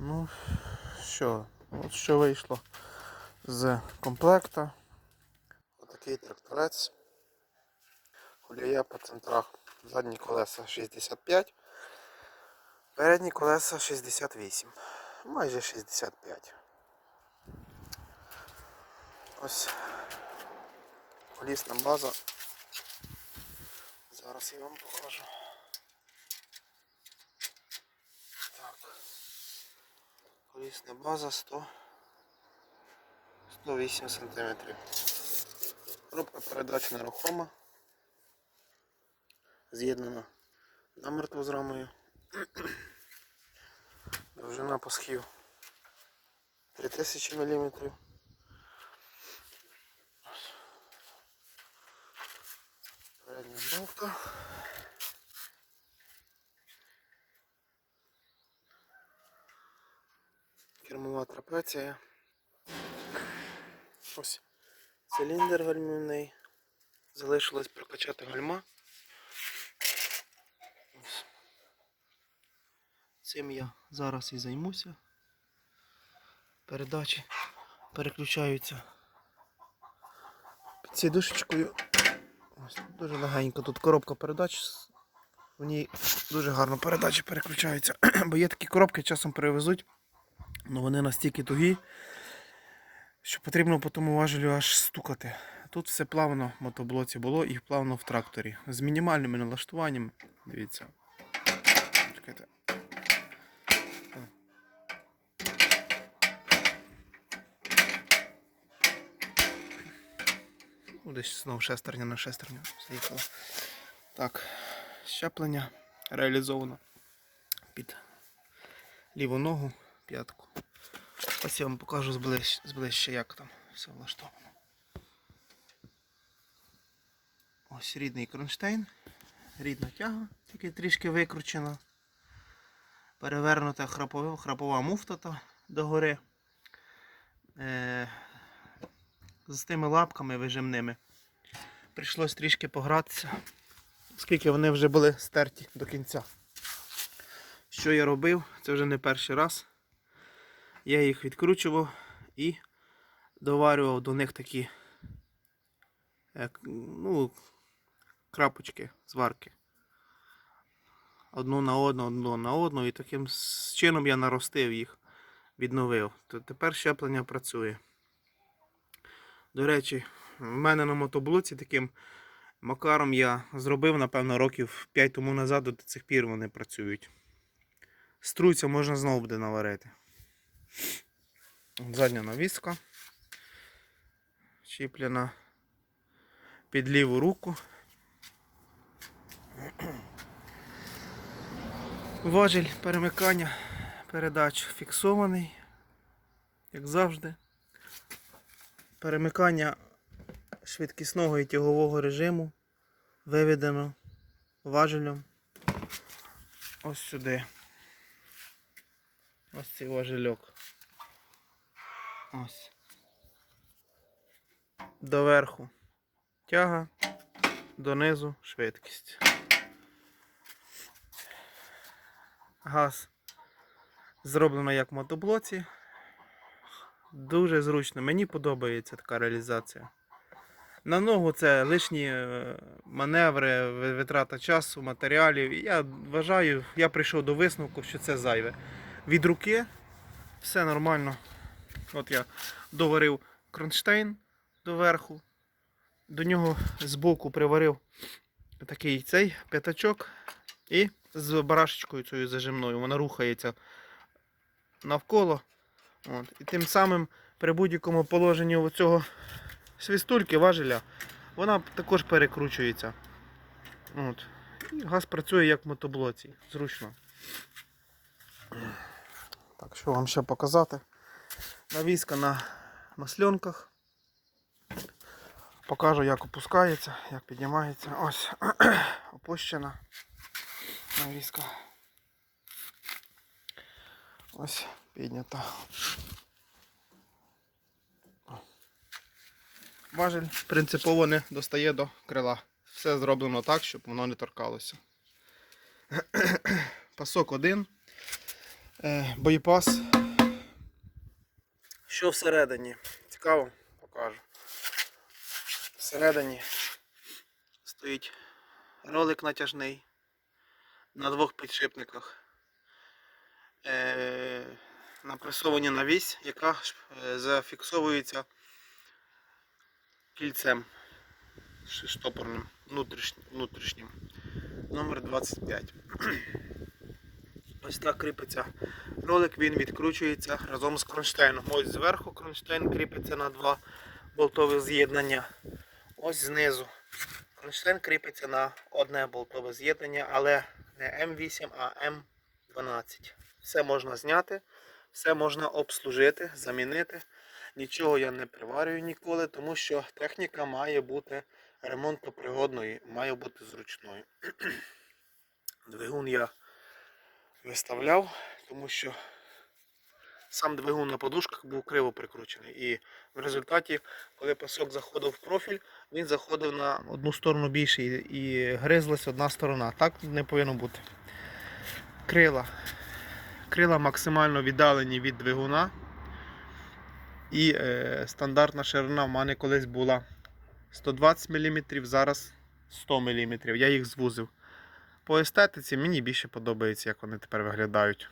Ну, що, от що вийшло з комплекта. Отакий тракторець. Колія по центрах. Задні колеса 65, передні колеса 68. Майже 65. Ось колісна база. Зараз я вам покажу. Колісна база 100 108 см. Коробка передач нерухома. З'єднана намертво з рамою. Довжина пасхів 3000 мм. Передня балка. Кермова трапеція. Ось циліндр гальмівний. Залишилось прокачати гальма. Ось. Цим я зараз і займуся. Передачі переключаються під сідушечкою. Ось дуже легенько. Тут коробка передач. В ній дуже гарно передачі переключаються. Бо є такі коробки, часом перевезуть, але вони настільки тугі, що потрібно по тому важелю аж стукати. Тут все плавно в мотоблоці було і плавно в тракторі. З мінімальними налаштуваннями. Дивіться. Чекайте. Ну, Десь знову шестерня на шестерню з'їхала. Так, щеплення реалізовано під ліву ногу, п'ятку. Ось я вам покажу зближ, зближче, як там все влаштовано. Ось рідний кронштейн, рідна тяга, тільки трішки викручена. Перевернута храпова, храпова муфта догори. Е, з тими лапками вижимними. Прийшлось трішки погратися, оскільки вони вже були стерті до кінця. Що я робив? Це вже не перший раз. Я їх відкручував і доварював до них такі е, ну, крапочки, зварки. Одну на одну, одну на одну, і таким чином я наростив їх, відновив. То тепер щеплення працює. До речі, в мене на мотоблоці таким макаром я зробив, напевно, років 5 тому назад, до цих пір вони працюють. Струйця можна знову буде наварити. Задня навіска. Чіплена під ліву руку. Важіль перемикання передач фіксований, як завжди. Перемикання швидкісного і тягового режиму виведено важелем ось сюди. Ось цей важельок. Ось. Доверху тяга, донизу швидкість. Газ зроблено як в мотоблоці. Дуже зручно. Мені подобається така реалізація. На ногу це лишні е, маневри, витрата часу, матеріалів. Я вважаю, я прийшов до висновку, що це зайве. Від руки все нормально. От я доварив кронштейн доверху. До нього збоку приварив такий цей п'ятачок і з барашечкою цією зажимною. Вона рухається навколо. От. І тим самим при будь-якому положенні цього свістульки, важеля, вона також перекручується. От. І газ працює як в мотоблоці. Зручно. Що вам ще показати? Навіска на масльонках. Покажу, як опускається, як піднімається. Ось опущена навіска. Ось піднята. Важель принципово не достає до крила. Все зроблено так, щоб воно не торкалося. Пасок один. Е, боєпас. Що всередині? Цікаво, покажу. Всередині стоїть ролик натяжний на двох підшипниках. Е, напресовані на вісь, яка е, зафіксовується кільцем штопорним внутрішнім, внутрішнім. Номер 25. Ось так кріпиться ролик, він відкручується разом з кронштейном. Ось зверху кронштейн кріпиться на два болтові з'єднання. Ось знизу. Кронштейн кріпиться на одне болтове з'єднання, але не М8, а М12. Все можна зняти, все можна обслужити, замінити. Нічого я не приварюю ніколи, тому що техніка має бути ремонтопригодною, має бути зручною. Двигун я виставляв, тому що сам двигун на подушках був криво прикручений. І в результаті, коли пасок заходив в профіль, він заходив на одну сторону більше і, гризлась одна сторона. Так не повинно бути. Крила. Крила максимально віддалені від двигуна. І е, стандартна ширина в мене колись була 120 мм, зараз 100 мм. Я їх звузив. По естетиці мені більше подобається, як вони тепер виглядають.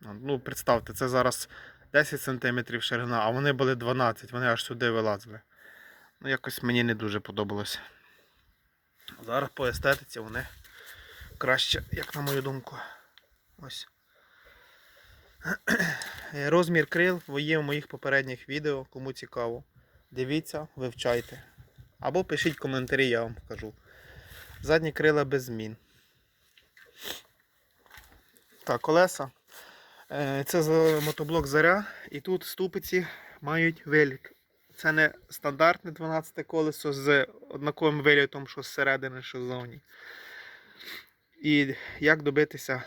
Ну, представте, це зараз 10 см ширина, а вони були 12, вони аж сюди вилазили. Ну, якось мені не дуже подобалося. Зараз по естетиці вони краще, як на мою думку. Ось. Е, Розмір крил є в моїх попередніх відео, кому цікаво. Дивіться, вивчайте. Або пишіть коментарі, я вам покажу. Задні крила без змін. Так, колеса. Е, Це мотоблок заря. І тут ступиці мають виліт. Це не стандартне 12 колесо з однаковим вилітом, що зсередини, що ззовні. І як добитися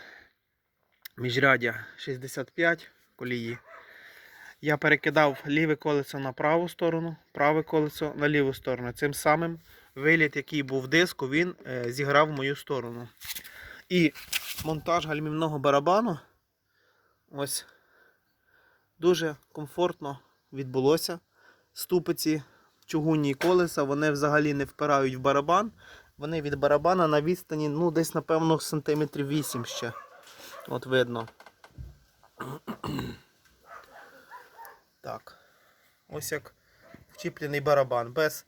міжрядя 65 колії. Я перекидав ліве колесо на праву сторону, праве колесо на ліву сторону. Цим самим виліт, який був в диску, він е, зіграв в мою сторону. І монтаж гальмівного барабану ось дуже комфортно відбулося. Ступиці чугунні колеса, вони взагалі не впирають в барабан. Вони від барабана на відстані, ну, десь, напевно, сантиметрів 8 ще. От видно. Так. Ось як вчіплений барабан. Без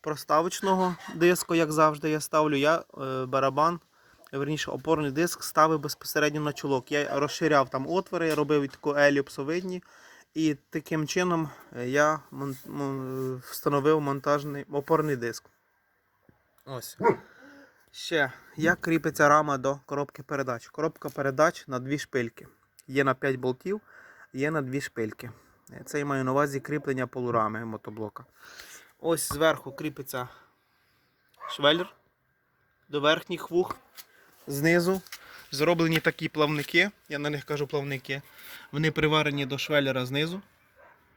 проставочного диску, як завжди, я ставлю. Я е, барабан, верніше, опорний диск ставив безпосередньо на чолок. Я розширяв там отвори, робив таку еліпсовидні. І таким чином е, я встановив монтажний опорний диск. Ось. Ще, як кріпиться рама до коробки передач. Коробка передач на дві шпильки. Є на 5 болтів, є на дві шпильки. Е, Це я маю на увазі кріплення полурами мотоблока. Ось зверху кріпиться швеллер до верхніх вух. Знизу зроблені такі плавники. Я на них кажу плавники. Вони приварені до швеллера знизу.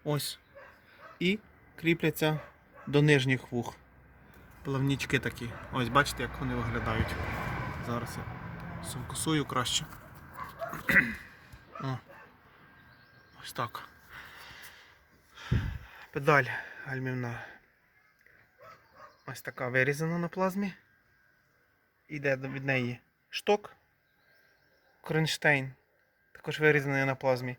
Ось. І кріпляться до нижніх вух. Плавнічки такі. Ось бачите, як вони виглядають. Зараз я сфокусую краще. О. Ось так. Педаль гальмівна. Ось така вирізана на плазмі. Іде від неї шток. Кронштейн. Також вирізаний на плазмі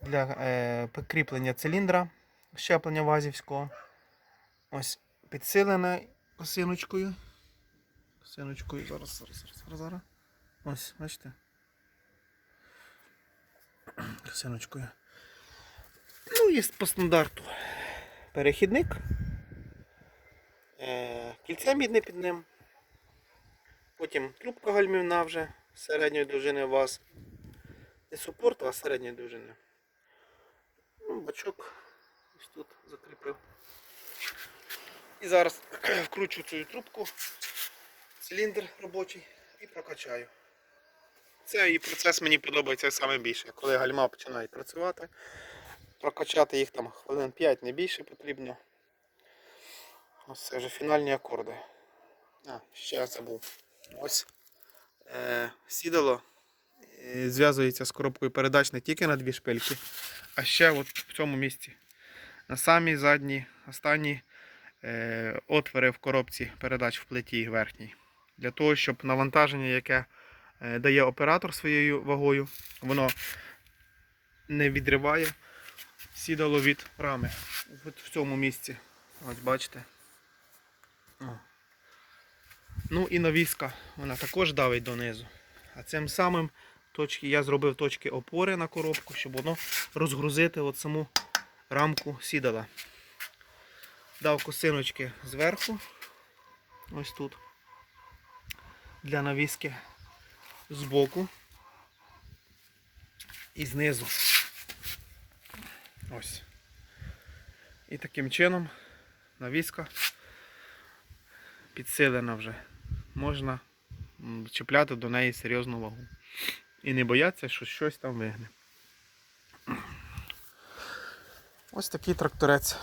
для е, кріплення циліндра щеплення вазівського. Ось підсилене косиночкою. Косиночкою. Зараз, зараз, зараз, зараз. Ось, бачите? Косиночкою. Ну, є по стандарту. Перехідник. Е, кільце мідне під ним. Потім трубка гальмівна вже середньої довжини ваз. Не супорт, а середньої довжини. Ну, бачок ось тут закріпив. І зараз вкручу цю трубку, циліндр робочий і прокачаю. Цей процес мені подобається саме більше. Коли гальма починає працювати, прокачати їх там хвилин 5 не більше потрібно. Ось це вже фінальні акорди. А, ще забув. Ось е, сідало е, зв'язується з коробкою передач не тільки на дві шпильки, а ще от в цьому місці. На самій задній, останні е, отвори в коробці передач в плиті верхній. Для того, щоб навантаження, яке е, дає оператор своєю вагою, воно не відриває сідало від рами. От в цьому місці. Ось бачите. О. Ну і навіска, вона також давить донизу. А цим самим точки, я зробив точки опори на коробку, щоб воно розгрузити от саму рамку сідала. Дав косиночки зверху. Ось тут. Для навіски збоку. І знизу. Ось. І таким чином навіска підсилена вже. Можна чіпляти до неї серйозну вагу. І не боятися, що щось там вигне. Ось такий тракторець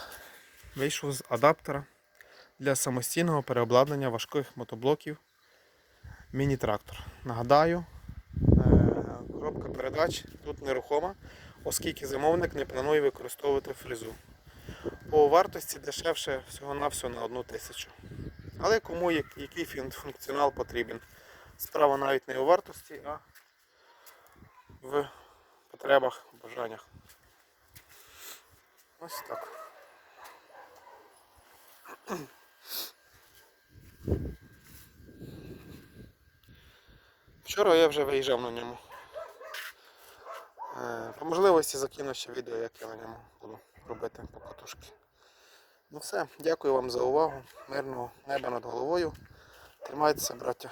вийшов з адаптера для самостійного переобладнання важких мотоблоків міні-трактор. Нагадаю, е, коробка передач тут нерухома, оскільки замовник не планує використовувати фрезу. По вартості дешевше всього-навсього на одну тисячу. Але кому як- який функціонал потрібен. Справа навіть не у вартості, а в потребах, бажаннях. Ось так. Вчора я вже виїжджав на ньому. Е, По можливості закину ще відео, як я на ньому буду робити покатушки. Ну все, дякую вам за увагу. Мирного неба над головою. Тримайтеся, браття.